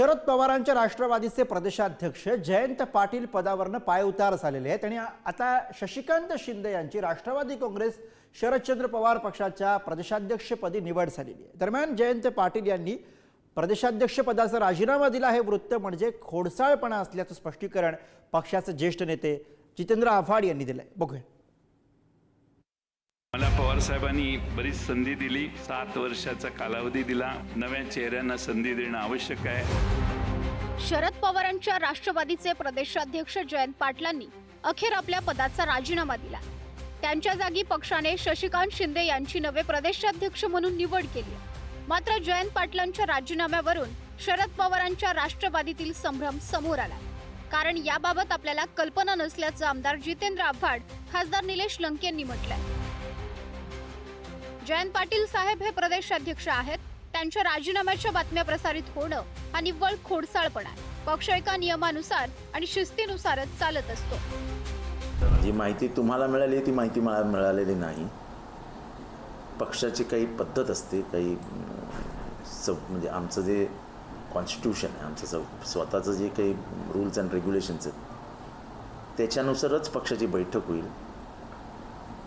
शरद पवारांच्या राष्ट्रवादीचे प्रदेशाध्यक्ष जयंत पाटील पदावरनं पायउतार झालेले आहेत. आणि आता शशिकांत शिंदे यांची राष्ट्रवादी काँग्रेस शरदचंद्र पवार पक्षाच्या प्रदेशाध्यक्षपदी निवड झालेली आहे. दरम्यान जयंत पाटील यांनी प्रदेशाध्यक्षपदाचा राजीनामा दिला हे वृत्त म्हणजे खोडसाळपणा असल्याचं स्पष्टीकरण पक्षाचे ज्येष्ठ नेते जितेंद्र आव्हाड यांनी दिलंय. बघूया. मला पवार साहेबांनी बरीच संधी दिली. सात वर्षाचा कालावधी दिला. नव्या चेहऱ्यांना संधी देणं आवश्यक आहे. शरद पवारांच्या राष्ट्रवादीचे प्रदेशाध्यक्ष जयंत पाटलांनी अखेर आपल्या पदाचा राजीनामा दिला. त्यांच्या जागी पक्षाने शशिकांत शिंदे यांची नवे प्रदेशाध्यक्ष म्हणून निवड केली. मात्र जयंत पाटलांच्या राजीनाम्यावरून शरद पवारांच्या राष्ट्रवादीतील संभ्रम समोर आला. कारण याबाबत आपल्याला कल्पना नसल्याचं आमदार जितेंद्र आव्हाड खासदार निलेश लंके यांनी म्हटलंय. जयंत पाटील साहेब हे प्रदेशाध्यक्ष आहेत. त्यांच्या राजीनाम्याच्या बातम्या प्रसारित होणं हा निव्वळ खोडसाळपणा आहे. पक्ष एका नियमानुसार आणि शिस्तीनुसारच चालत असतो. जी माहिती तुम्हाला मिळाली ती माहिती मला मिळालेली नाही. पक्षाची काही पद्धत असते काही अं, म्हणजे आमचं जे कॉन्स्टिट्यूशन आहे आमचं स्वतःचं जे काही रूल्स अँड रेग्युलेशन्स आहेत त्याच्यानुसारच पक्षाची बैठक होईल.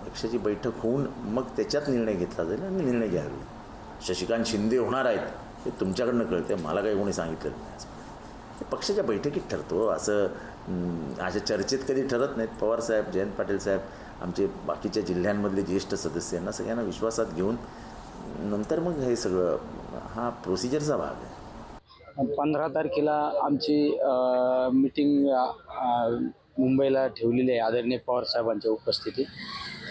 पक्षाची बैठक होऊन मग त्याच्यात निर्णय घेतला जाईल आणि निर्णय घ्यावे शशिकांत शिंदे होणार आहेत हे तुमच्याकडनं कळते मला काही कोणी सांगितलेलं नाही पक्षाच्या बैठकीत ठरतो असं अशा चर्चेत कधी ठरत नाहीत. पवारसाहेब जयंत पाटील साहेब आमचे बाकीच्या जिल्ह्यांमधले ज्येष्ठ सदस्य यांना सगळ्यांना विश्वासात घेऊन नंतर मग हे सगळं हा प्रोसिजरचा भाग आहे. पंधरा तारखेला आमची मीटिंग मुंबईला ठेवलेली आहे आदरणीय पवार साहेबांच्या उपस्थितीत.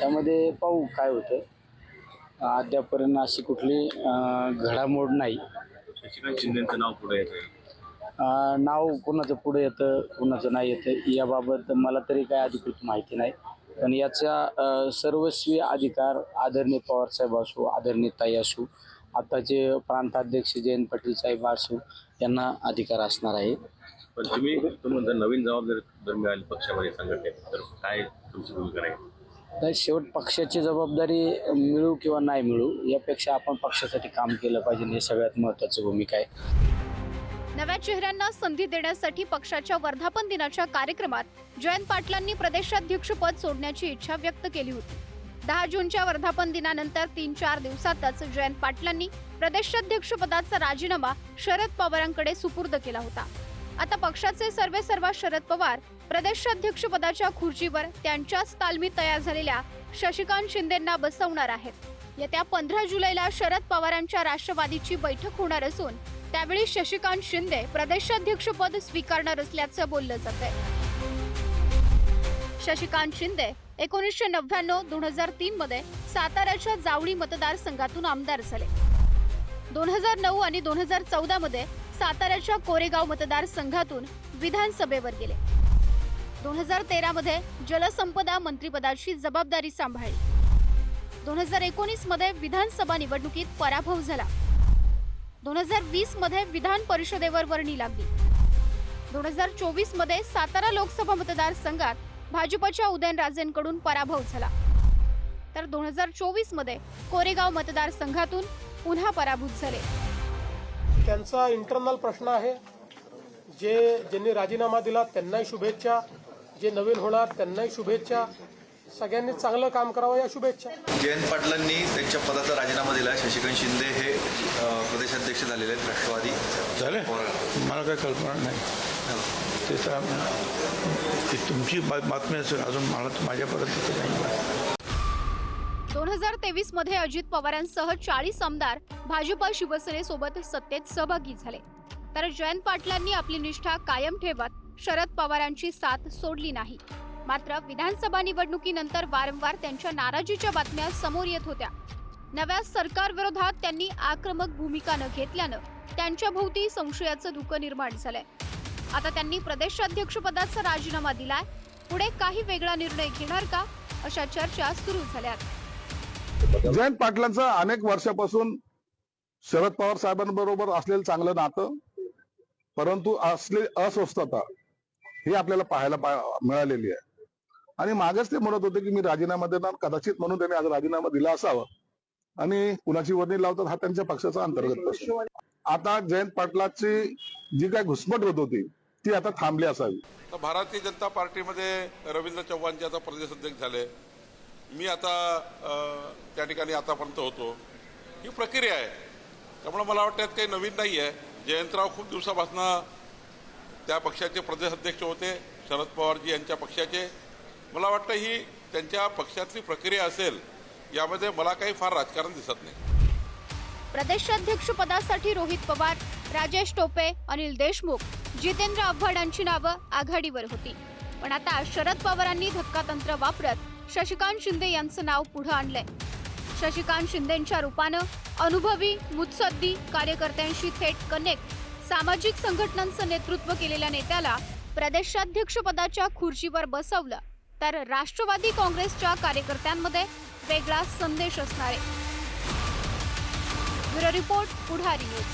त्यामध्ये पाहू काय होतं. अद्यापर्यंत अशी कुठली अ, घडामोड नाही. शशिकांत शिंदेचं नाव पुढे येतं. अ, नाव कोणाचं पुढे येतं कोणाचं नाही येतं याबाबत मला तरी काय अधिकृत माहिती नाही. पण याचा अ, सर्वस्वी अधिकार आदरणीय पवारसाहेब असो आदरणीय ताई असो आताचे प्रांताध्यक्ष जयंत पाटील साहेब असो यांना अधिकार असणार आहे. पण तुम्ही तुम्ही जर नवीन जबाबदारी जर मिळाली पक्षामध्ये संघटनेत तर काय तुमची भूमिका राहील? तर शेवट पक्षाची जबाबदारी मिळू किंवा नाही मिळू यापेक्षा आपण पक्षासाठी काम केलं पाहिजे हे सगळ्यात महत्त्वाची भूमिका आहे. नव्या चेहऱ्यांना संधी देण्यासाठी पक्षाच्या वर्धापन दिनाच्या कार्यक्रमात जयंत पाटलांनी प्रदेशाध्यक्षपद सोडण्याची इच्छा व्यक्त केली होती. दहा जूनच्या वर्धापन दिनानंतर तीन चार दिवसातच जयंत पाटलांनी प्रदेशाध्यक्ष पदाचा राजीनामा शरद पवारांकडे सुपूर्द केला होता. आता पक्षाचे सर्वे सर्वा शरद पवार प्रदेशाध्यक्ष पदाच्या खुर्चीवर त्यांच्याच तालमी तयार झालेल्या शशिकांत शिंदेंना बसवणार आहेत. येत्या पंधरा जुलैला शरद पवारांच्या राष्ट्रवादीची बैठक होणार असून त्यावेळी शशिकांत शिंदे प्रदेशाध्यक्षपद स्वीकारणार असल्याचं बोललं जात शशिकांत शिंदे एकोणीसशे नव्याण्णव दोन हजार तीन मध्ये साताऱ्याच्या जावळी मतदारसंघातून आमदार झाले. दोन हजार नऊ आणि दोन हजार चौदा मध्ये साताऱ्याच्या कोरेगाव मतदारसंघातून विधानसभेवर गेले. दोन हजार तेरामध्ये जलसंपदा मंत्रिपदाची जबाबदारी सांभाळली. दोन हजार एकोणीसमध्ये विधानसभा निवडणुकीत पराभव झाला. दोन हजार वीसमध्ये विधान परिषदेवर वर्णी लागली. दोन हजार चोवीसमध्ये सातारा लोकसभा मतदारसंघात भाजपच्या उदयनराजेंकडून पराभव झाला. तर दोन हजार चोवीसमध्ये कोरेगाव मतदारसंघातून पुन्हा पराभूत झाले. त्यांचा इंटरनल प्रश्न आहे. जे ज्यांनी राजीनामा दिला त्यांनाही शुभेच्छा. जे नवीन होणार त्यांनाही शुभेच्छा. सगळ्यांनी चांगलं काम करावं या शुभेच्छा. जयंत पाटलांनी त्यांच्या पदाचा राजीनामा दिला. शशिकांत शिंदे हे प्रदेशाध्यक्ष झालेले आहेत राष्ट्रवादी. झाले? मला काही कल्पना नाही. ते तर ती तुमची बातमी असेल अजून मला माझ्यापर्यंत नाही. दोन हजार तेवीसमध्ये अजित पवारांसह चाळीस आमदार भाजपा शिवसेनेसोबत सत्तेत सहभागी झाले. तर जयंत पाटलांनी आपली निष्ठा कायम ठेवत शरद पवारांची साथ सोडली नाही. मात्र विधानसभा निवडणुकीनंतर वारंवार त्यांच्या नाराजीच्या बातम्या समोर येत होत्या. नव्या सरकारविरोधात त्यांनी आक्रमक भूमिका न घेतल्यानं त्यांच्या भोवती संशयाचं धुकं निर्माण झालंय. आता त्यांनी प्रदेशाध्यक्षपदाचा राजीनामा दिलाय. पुढे काही वेगळा निर्णय घेणार का? अशा चर्चा सुरू झाल्यात. जयंत पाटलांचं अनेक वर्षापासून शरद पवार साहेबांबरोबर असलेलं चांगलं नातं परंतु असले अस्वस्थता ही आपल्याला पाहायला मिळालेली आहे. आणि मागेच ते म्हणत होते की मी राजीनामा देणार कदाचित म्हणून त्यांनी आज राजीनामा दिला असावा. आणि कुणाची वर्णी लावतात हा त्यांच्या पक्षाचा अंतर्गत प्रश्न. आता जयंत पाटलाची जी काय घुसमट होत होती ती आता थांबली असावी. तर भारतीय जनता पार्टीमध्ये रवींद्र चव्हाण जे आता प्रदेश अध्यक्ष झाले मी आता त्या ठिकाणी आतापर्यंत होतो. ही प्रक्रिया आहे. त्यामुळे मला वाटतं यात काही नवीन नाही आहे जयंतराव खूप दिवसापासून त्या पक्षाचे प्रदेश अध्यक्ष होते. शरद पवारजी यांच्या पक्षाचे. मला वाटतं ही त्यांच्या पक्षातली प्रक्रिया असेल यामध्ये मला काही फार राजकारण दिसत नाही. प्रदेशाध्यक्ष पदासाठी रोहित पवार राजेश टोपे अनिल देशमुख जितेंद्र आव्हाडांची नावं आघाडीवर होती. पण आता शरद पवारांनी धक्कातंत्र वापरत शशिकांत शिंदे यांचं नाव पुढे आणलंय. शशिकांत शिंदेच्या रूपानं अनुभवी मुत्सद्दी कार्यकर्त्यांशी थेट कनेक्ट सामाजिक संघटनांचं नेतृत्व केलेल्या नेत्याला प्रदेशाध्यक्षपदाच्या खुर्चीवर बसवलं. तर राष्ट्रवादी काँग्रेसच्या कार्यकर्त्यांमध्ये वेगळा संदेश असणार आहे. Bureau report Pudhari news.